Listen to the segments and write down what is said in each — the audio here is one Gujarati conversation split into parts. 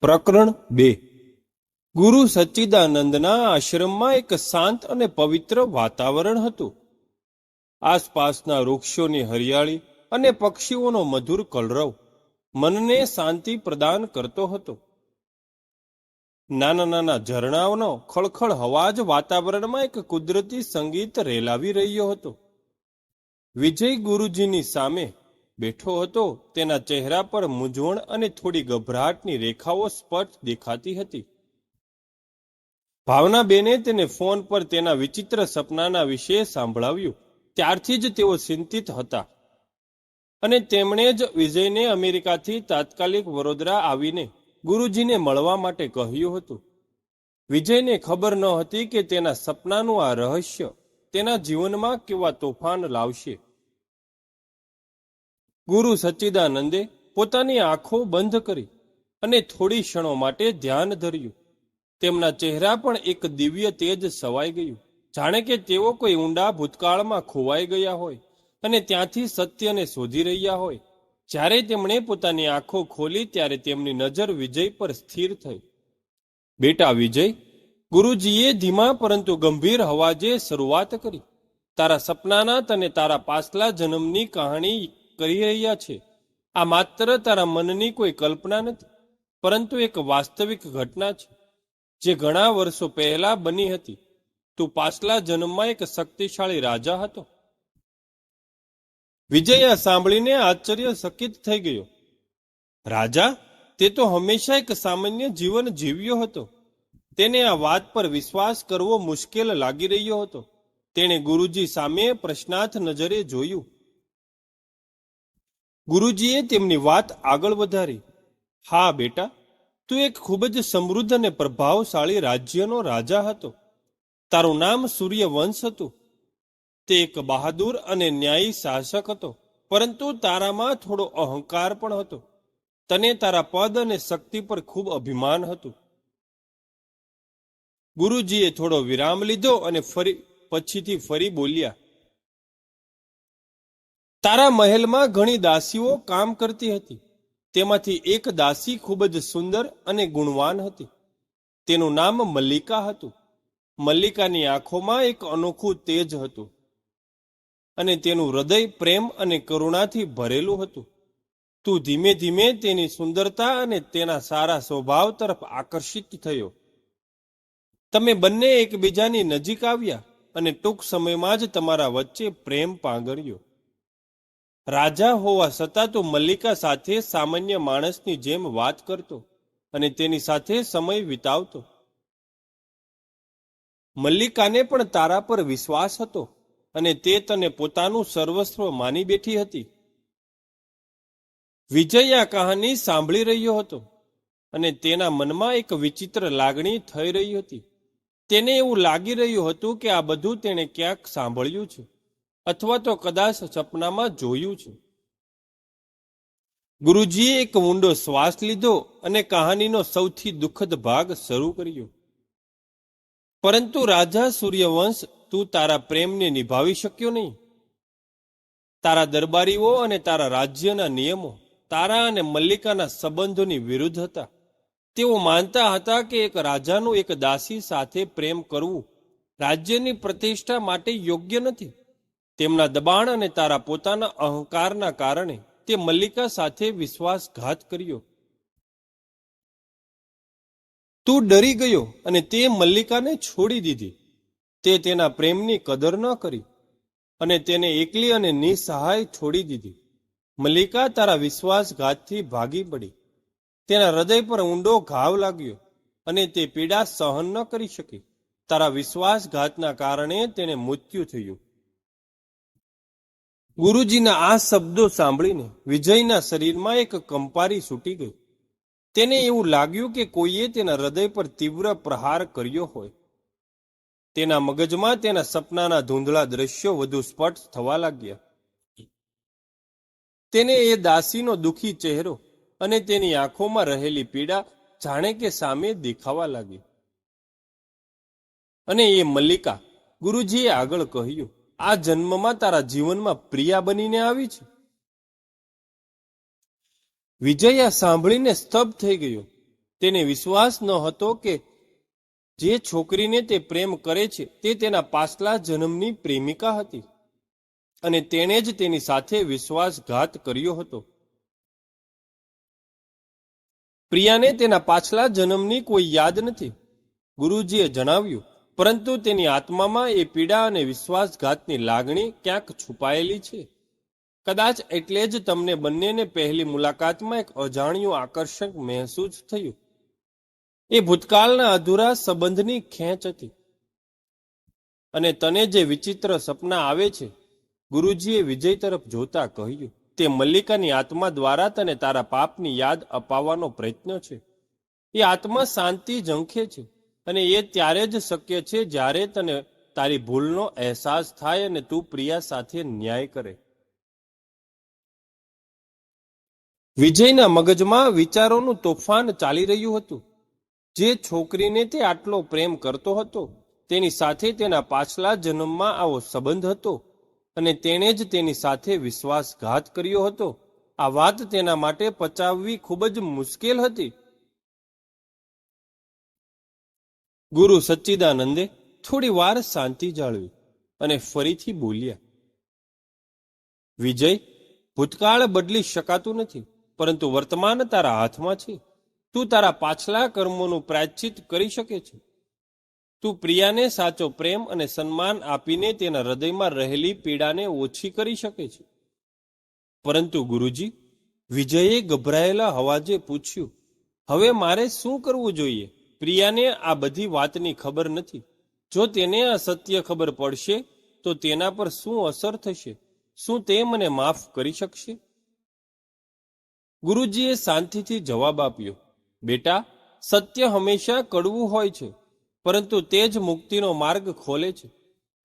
પ્રકરણ બે. ગુરુ સચ્ચિદાનંદના આશ્રમમાં એક શાંત અને પવિત્ર વાતાવરણ હતું. આસપાસના વૃક્ષોની હરિયાળી અને પક્ષીઓનો મધુર કલરવ મનને શાંતિ પ્રદાન કરતો હતો. નાના નાના ઝરણાઓનો ખળખળ અવાજ વાતાવરણમાં એક કુદરતી સંગીત રેલાવી રહ્યો હતો. વિજય ગુરુજીની સામે બેઠો હતો, તેના ચહેરા પર મૂંઝવણ અને થોડી ગભરાટની રેખાઓ સ્પષ્ટ દેખાતી હતી. ભાવનાબેને તેને ફોન પર તેના વિચિત્ર સપનાના વિશે સાંભળાવ્યું. ત્યારથી જ તેઓ ચિંતિત હતા. અને તેમણે જ વિજયને અમેરિકાથી તાત્કાલિક વડોદરા આવીને ગુરુજીને મળવા માટે કહ્યું હતું. વિજયને ખબર ન હતી કે તેના સપનાનું આ રહસ્ય તેના જીવનમાં કેવા તોફાન લાવશે. ગુરુ સચ્ચિદાનંદે પોતાની આંખો બંધ કરી અને થોડી ક્ષણો માટે ધ્યાન ધર્યું. તેમના ચહેરા પણ એક દિવ્ય તેજ સવાઈ ગયું. જાણે કે તેઓ કોઈ ઊંડા ભૂતકાળમાં ખોવાઈ ગયા હોય અને ત્યાંથી સત્યને શોધી રહ્યા હોય. જ્યારે તેમણે પોતાની આંખો ખોલી ત્યારે તેમની નજર વિજય પર સ્થિર થઈ. બેટા વિજય, ગુરુજીએ ધીમા પરંતુ ગંભીર હવાજે શરૂઆત કરી. તારા સપનાના તને તારા પાછલા જન્મની કહાણી કરી રહ્યા છે. આ માત્ર તારા મનની કોઈ કલ્પના નથી, પરંતુ એક વાસ્તવિક ઘટના છે, જે ઘણા વર્ષો પહેલા બની હતી. તું પાછલા જન્મમાં એક શક્તિશાળી રાજા હતો. વિજય સાંભળીને આશ્ચર્યચકિત થઈ ગયો. રાજા, તે તો હંમેશા એક સામાન્ય જીવન જીવ્યો હતો. તેને આ વાત પર વિશ્વાસ કરવો મુશ્કેલ લાગી રહ્યો હતો. તેણે ગુરુજી સામે પ્રશ્નાર્થ નજરે જોયું. ગુરુજીએ તેમની વાત આગળ વધારી. હા, બેટા, તું એક ખૂબ જ સમૃદ્ધ અને પ્રભાવશાળી રાજ્યનો રાજા હતો. તારું નામ સૂર્યવંશ હતું. તે એક બહાદુર અને ન્યાયી શાસક હતો, પરંતુ તારામાં થોડો અહંકાર પણ હતો. તને તારા પદ અને શક્તિ પર ખૂબ અભિમાન હતું. ગુરુજીએ થોડો વિરામ લીધો અને ફરી, પછીથી ફરી બોલ્યા તારા મહેલમાં ઘણી દાસીઓ કામ કરતી હતી. તેમાંથી એક દાસી ખૂબ જ સુંદર અને ગુણવાન હતી. તેનું નામ મલ્લિકા હતું. મલ્લિકાની આંખોમાં એક અનોખું તેજ હતું. અને તેનું હૃદય પ્રેમ અને કરુણાથી ભરેલું હતું. તું ધીમે ધીમે તેની સુંદરતા અને તેના સારા સ્વભાવ તરફ આકર્ષિત થયો. તમે બંને એકબીજાની નજીક આવ્યા અને ટૂંક સમયમાં જ તમારા વચ્ચે પ્રેમ પાંગર્યો રાજા હોવા છતાં તો મલ્લિકા સાથે સામાન્ય માણસની જેમ વાત કરતો અને તેની સાથે સમય વિતાવતો. મલ્લિકાને પણ તારા પર વિશ્વાસ હતો અને તે તને પોતાનું સર્વસ્વ માની બેઠી હતી. વિજય આ કહાની સાંભળી રહ્યો હતો અને તેના મનમાં એક વિચિત્ર લાગણી થઈ રહી હતી. તેને એવું લાગી રહ્યું હતું કે આ બધું તેણે ક્યાંક સાંભળ્યું છે. અથવા તો કદાચ સપનામાં જોયું છે. ગુરુજીએ એક ઊંડો શ્વાસ લીધો અને કહાનીનો સૌથી દુઃખદ ભાગ શરૂ કર્યો. પરંતુ રાજા સૂર્યવંશ, તું તારા પ્રેમને નિભાવી શક્યો નહીં. તારા દરબારીઓ અને તારા રાજ્યના નિયમો, તારા અને મલ્લિકાના સંબંધોની વિરુદ્ધ હતા. તેઓ માનતા હતા કે એક રાજાનું એક દાસી સાથે પ્રેમ કરવું રાજ્યની પ્રતિષ્ઠા માટે યોગ્ય નથી. તેમના દબાણ અને તારા પોતાના અહંકારના કારણે તે મલ્લિકા સાથે વિશ્વાસઘાત કર્યો. તું ડરી ગયો અને તે મલ્લિકાને છોડી દીધી. તે તેના પ્રેમની કદર ન કરી અને તેને એકલી અને નિસહાય છોડી દીધી. મલ્લિકા તારા વિશ્વાસઘાતથી ભાગી પડી. તેના હૃદય પર ઊંડો ઘાવ લાગ્યો અને તે પીડા સહન ન કરી શકી. તારા વિશ્વાસઘાતના કારણે તેને મૃત્યુ થયું. ગુરુજીના આ શબ્દો સાંભળીને વિજયના શરીરમાં એક કંપારી છૂટી ગઈ. તેને એવું લાગ્યું કે કોઈએ તેના હૃદય પર તીવ્ર પ્રહાર કર્યો હોય. તેના મગજમાં તેના સપનાના ધૂંધળા દ્રશ્યો વધુ સ્પષ્ટ થવા લાગ્યા. તેને એ દાસીનો દુખી ચહેરો અને તેની આંખોમાં રહેલી પીડા જાણે કે સામે દેખાવા લાગી. અને એ મલ્લિકા ગુરુજીએ આગળ કહ્યું આ જન્મમાં તારા જીવનમાં પ્રિયા બનીને આવી છે? વિજયા સાંભળીને સ્તબ્ધ થઈ ગયો. તેને વિશ્વાસ ન હતો કે જે છોકરીને તે પ્રેમ કરે છે, તે તેના પાછલા જન્મની પ્રેમિકા હતી. અને તેણે જ તેની સાથે વિશ્વાસઘાત કર્યો હતો. પ્રિયાને તેના પાછલા જન્મની કોઈ યાદ નથી. ગુરુજીએ જણાવ્યું પરંતુ તેની આત્મામાં એ પીડા અને વિશ્વાસઘાતની લાગણી ક્યાંક છુપાયેલી છે. કદાચ એટલે જ તમને બંનેને પહેલી મુલાકાતમાં એક અજાણ્યું આકર્ષક મહેસૂસ થયું. એ ભૂતકાળના અધૂરા સંબંધની ખેંચ હતી. અને તને જે વિચિત્ર સપના આવે છે, ગુરુજીએ વિજય તરફ જોતા કહ્યું, તે મલ્લિકાની આત્મા દ્વારા તને તારા પાપની યાદ અપાવવાનો પ્રયત્ન છે. એ આત્મા શાંતિ ઝંખે છે. અને એ ત્યારે જ શક્ય છે જ્યારે તને તારી ભૂલનો અહેસાસ થાય અને તું પ્રિયા સાથે ન્યાય કરે. વિજયના મગજમાં વિચારોનું તોફાન ચાલી રહ્યું હતું. જે છોકરીને તે આટલો પ્રેમ કરતો હતો, તેની સાથે તેના પાછલા જન્મમાં આવો સંબંધ હતો અને તેણે જ તેની સાથે વિશ્વાસઘાત કર્યો હતો. આ વાત તેના માટે પચાવવી ખૂબ જ મુશ્કેલ હતી. ગુરુ સચ્ચિદાનંદે થોડી વાર શાંતિ જાળવી અને ફરીથી બોલ્યા, વિજય, ભૂતકાળ બદલી શકાતું નથી, પરંતુ વર્તમાન તારા હાથમાં છે. તું તારા પાછલા કર્મોનું પ્રાયશ્ચિત કરી શકે છે. તું પ્રિયાને સાચો પ્રેમ અને સન્માન આપીને તેના હૃદયમાં રહેલી પીડાને ઓછી કરી શકે છે. પરંતુ ગુરુજી, વિજયે ગભરાયેલા હવાજે પૂછ્યું, હવે મારે શું કરવું જોઈએ? પ્રિયાને આ બધી વાતની ખબર નથી. જો તેને આ સત્ય ખબર પડશે, તો તેના પર શું અસર થશે? શું તે મને માફ કરી શકશે? ગુરુજીએ શાંતિથી જવાબ આપ્યો, બેટા, સત્ય હંમેશા કડવું હોય છે, પરંતુ તે જ મુક્તિનો માર્ગ ખોલે છે.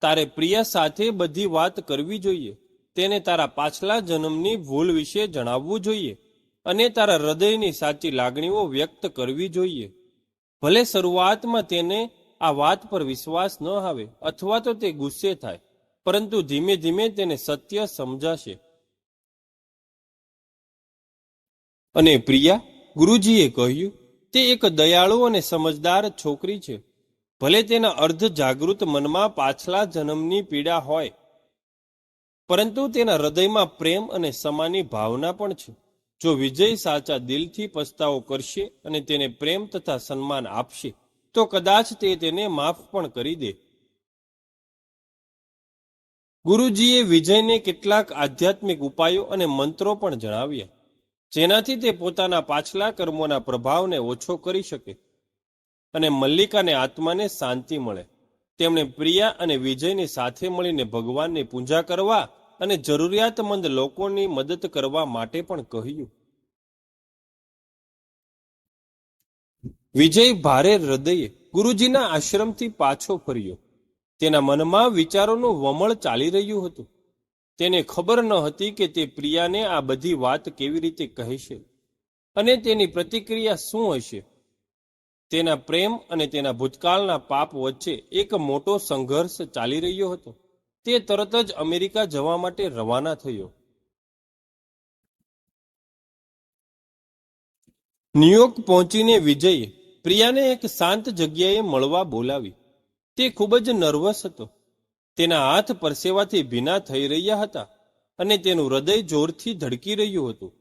તારે પ્રિયા સાથે બધી વાત કરવી જોઈએ. તેને તારા પાછલા જન્મની ભૂલ વિશે જણાવવું જોઈએ અને તારા હૃદયની સાચી લાગણીઓ વ્યક્ત કરવી જોઈએ. ભલે શરૂઆતમાં તેને આ વાત પર વિશ્વાસ ન આવે અથવા તો તે ગુસ્સે થાય, પરંતુ ધીમે ધીમે તેને સત્ય સમજાશે. અને પ્રિયા, ગુરુજીએ કહ્યું, તે એક દયાળુ અને સમજદાર છોકરી છે. ભલે તેના અર્ધ જાગૃત મનમાં પાછલા જન્મની પીડા હોય, પરંતુ તેના હૃદયમાં પ્રેમ અને સમાની ભાવના પણ છે. જો વિજય સાચા દિલથી પસ્તાવો કરશે અને તેને પ્રેમ તથા સન્માન આપશે, તો કદાચ તે તેને માફ પણ કરી દે. ગુરુજીએ વિજયને કેટલાક આધ્યાત્મિક ઉપાયો અને મંત્રો પણ જણાવ્યા, જેનાથી તે પોતાના પાછલા કર્મોના પ્રભાવને ઓછો કરી શકે અને મલ્લિકાને આત્માને શાંતિ મળે. તેમણે પ્રિયા અને વિજયની સાથે મળીને ભગવાનની પૂજા કરવા અને જરૂરિયાતમંદ લોકોની મદદ કરવા માટે પણ કહ્યું. વિજય ભારે હૃદયે ગુરુજીના આશ્રમથી પાછો ફર્યો. તેના મનમાં વિચારોનું વમળ ચાલી રહ્યું હતું. તેને ખબર ન હતી કે તે પ્રિયાને આ બધી વાત કેવી રીતે કહેશે અને તેની પ્રતિક્રિયા શું હશે. તેના પ્રેમ અને તેના ભૂતકાળના પાપ વચ્ચે એક મોટો સંઘર્ષ ચાલી રહ્યો હતો. તે તરત જ અમેરિકા જવા માટે રવાના થયો. ન્યુયોર્ક પહોંચીને વિજય પ્રિયાને એક શાંત જગ્યાએ મળવા બોલાવી. તે ખૂબ જ નર્વસ હતો. તેના હાથ પરસેવાથી ભીના થઈ રહ્યા હતા અને તેનું હૃદય જોરથી ધડકી રહ્યું હતું.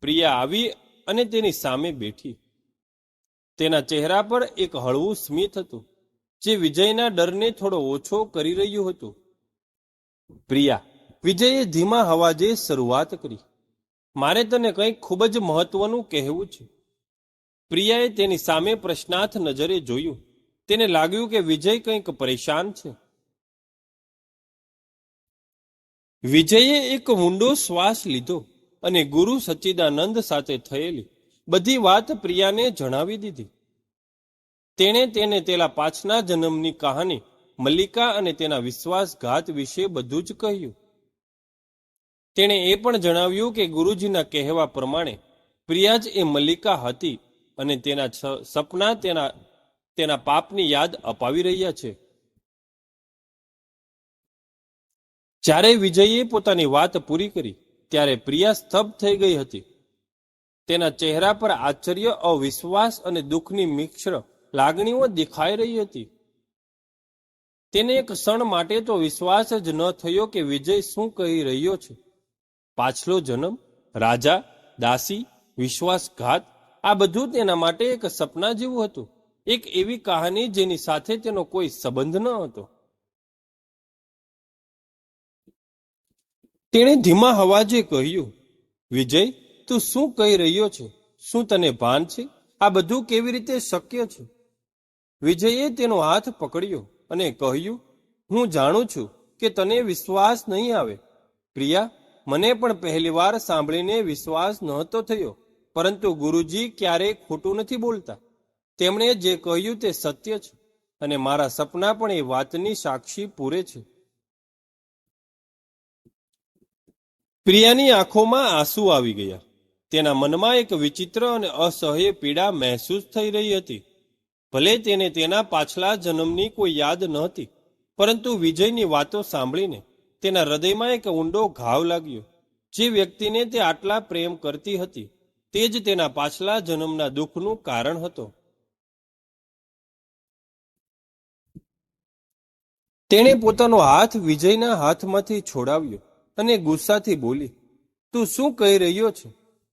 પ્રિયા આવી અને તેની સામે બેઠી. તેના ચહેરા પર એક હળવું સ્મિત હતું, જે વિજયના ડરને થોડો ઓછો કરી રહ્યું હતું. પ્રિયા, વિજયે ધીમા હવાજે શરૂઆત કરી. મારે તને કંઈક ખૂબ જ મહત્વનું કહેવું છે. પ્રિયાએ તેની સામે પ્રશ્નાર્થ નજરે જોયું. તેને લાગ્યું કે વિજય કંઈક પરેશાન છે. વિજયે એક ઊંડો શ્વાસ લીધો અને ગુરુ સચ્ચિદાનંદ સાથે થયેલી બધી વાત પ્રિયાને જણાવી દીધી. તેણે તેને તેના પાછના જન્મની કહાની મલ્લિકા અને તેના વિશ્વાસઘાત વિશે બધું જ કહ્યું. તેણે એ પણ જણાવ્યું કે ગુરુજીના કહેવા પ્રમાણે પ્રિયા જ એ મલ્લિકા હતી અને તેના સપના તેના તેના પાપની યાદ અપાવી રહ્યા છે. જ્યારે વિજયે પોતાની વાત પૂરી કરી, ત્યારે પ્રિયા સ્તબ્ધ થઈ ગઈ હતી. તેના ચહેરા પર આશ્ચર્ય, અવિશ્વાસ અને દુઃખની મિશ્ર લાગણીઓ દેખાઈ રહી હતી. તેને એક ક્ષણ માટે તો વિશ્વાસ જ ન થયો કે વિજય શું કહી રહ્યો છે. પાછલો જન્મ, રાજા, દાસી, વિશ્વાસઘાત, આ બધું તેના માટે એક સપના જેવું હતું. એક એવી કહાની જેની સાથે તેનો કોઈ સંબંધ ન હતો. તેણે ધીમા હવાજે કહ્યું, વિજય, તું શું કહી રહ્યો છે? શું તને ભાન છે? આ બધું કેવી રીતે શક્ય છે? વિજયે તેનો હાથ પકડ્યો. અને કહ્યું, હું જાણું છું કે તને વિશ્વાસ નહીં આવે. પ્રિયા, મને પણ પહેલીવાર સાંભળીને વિશ્વાસ નહોતો થયો, પરંતુ ગુરુજી ક્યારેય ખોટું નથી બોલતા. તેમણે જે કહ્યું તે સત્ય છે અને મારા સપના પણ એ વાતની સાક્ષી પૂરે છે. પ્રિયાની આંખોમાં આંસુ આવી ગયા. તેના મનમાં એક વિચિત્ર અને અસહ્ય પીડા મહેસૂસ થઈ રહી હતી. ભલે તેને તેના પાછલા જન્મની કોઈ યાદ નહોતી, પરંતુ વિજયની વાતો સાંભળીને તેના હૃદયમાં એક ઊંડો ઘાવ લાગ્યો. જે વ્યક્તિને તે આટલા પ્રેમ કરતી હતી, તે જ તેના પાછલા જન્મના દુઃખનું કારણ હતો. તેણે પોતાનો હાથ વિજયના હાથમાંથી છોડાવ્યો અને ગુસ્સાથી બોલી, તું શું કહી રહ્યો છે?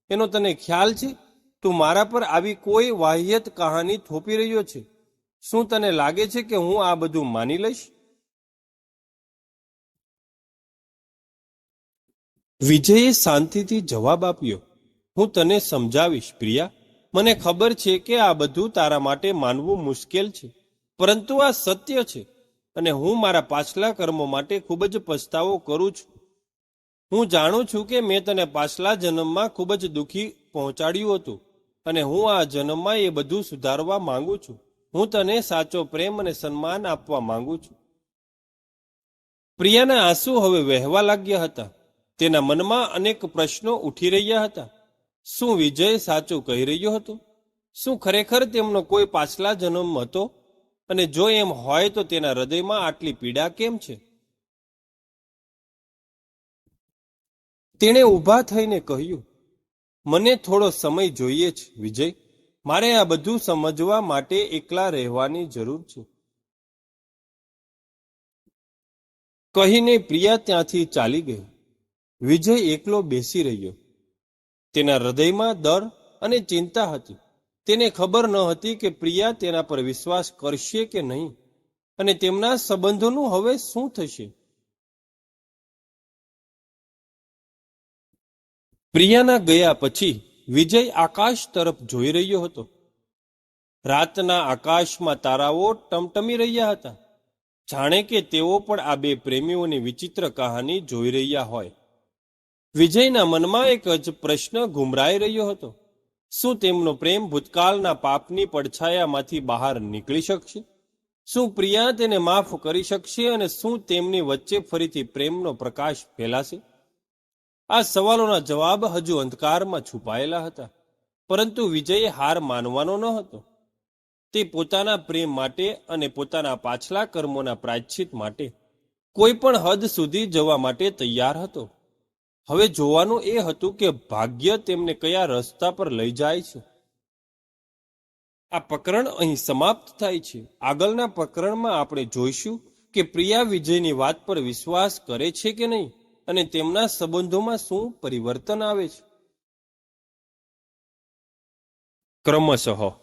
એનો તને ખ્યાલ છે? તું મારા પર આવી કોઈ વાહ્યત કહાની થોપી રહ્યો છે? શું તને લાગે છે કે હું આ બધું માની લઈશ? વિજયે શાંતિથી જવાબ આપ્યો. હું તને સમજાવીશ, પ્રિયા. મને ખબર છે કે આ બધું તારા માટે માનવું મુશ્કેલ છે. પરંતુ આ સત્ય છે અને હું મારા પાછલા કર્મો માટે ખૂબ જ પછતાવો કરું છું. હું જાણું છું કે મેં તને પાછલા જન્મમાં ખૂબ જ દુઃખી પહોંચાડ્યું હતું. અને હું આ જન્મમાં એ બધું સુધારવા માંગુ છું. હું તને સાચો પ્રેમ અને સન્માન આપવા માંગુ છું. પ્રિયાના આંસુ હવે વહેવા લાગ્યા હતા. તેના મનમાં અનેક પ્રશ્નો ઉઠી રહ્યા હતા. શું વિજય સાચું કહી રહ્યો હતો? શું ખરેખર તેમનો કોઈ પાછલા જન્મ હતો? અને જો એમ હોય તો તેના હૃદયમાં આટલી પીડા કેમ છે? તેણે ઊભા થઈને કહ્યું મને થોડો સમય જોઈએ છે, વિજય. મારે આ બધું સમજવા માટે એકલા રહેવાની જરૂર છે. કહીને પ્રિયા ત્યાંથી ચાલી ગઈ. વિજય એકલો બેસી રહ્યો. તેના હૃદયમાં દર અને ચિંતા હતી. તેને ખબર ન હતી કે પ્રિયા તેના પર વિશ્વાસ કરશે કે નહીં. અને તેમના સંબંધોનું હવે શું થશે? પ્રિયાના ગયા પછી વિજય આકાશ તરફ જોઈ રહ્યો હતો. રાતના આકાશમાં તારાઓ ટમટમી રહ્યા હતા. જાણે કે તેઓ પણ આ બે પ્રેમીઓની વિચિત્ર કહાની જોઈ રહ્યા હોય. વિજયના મનમાં એક જ પ્રશ્ન ગુમરાઈ રહ્યો હતો. શું તેમનો પ્રેમ ભૂતકાળના પાપની પડછાયામાંથી બહાર નીકળી શકશે? શું પ્રિયા તેને માફ કરી શકશે અને શું તેમની વચ્ચે ફરીથી પ્રેમનો પ્રકાશ ફેલાશે? આ સવાલોના જવાબ હજુ અંધકારમાં છુપાયેલા હતા, પરંતુ વિજયે હાર માનવાનો ન હતો. તે પોતાના પ્રેમ માટે અને પોતાના પાછલા કર્મોના પ્રાયશ્ચિત માટે કોઈ પણ હદ સુધી જવા માટે તૈયાર હતો. હવે જોવાનું એ હતું કે ભાગ્ય તેમને કયા રસ્તા પર લઈ જાય છે. આ પ્રકરણ અહીં સમાપ્ત થાય છે. આગળના પ્રકરણમાં આપણે જોઈશું કે પ્રિયા વિજયની વાત પર વિશ્વાસ કરે છે કે નહીં. અને તેમના સંબંધોમાં શું પરિવર્તન આવે છે? ક્રમશઃ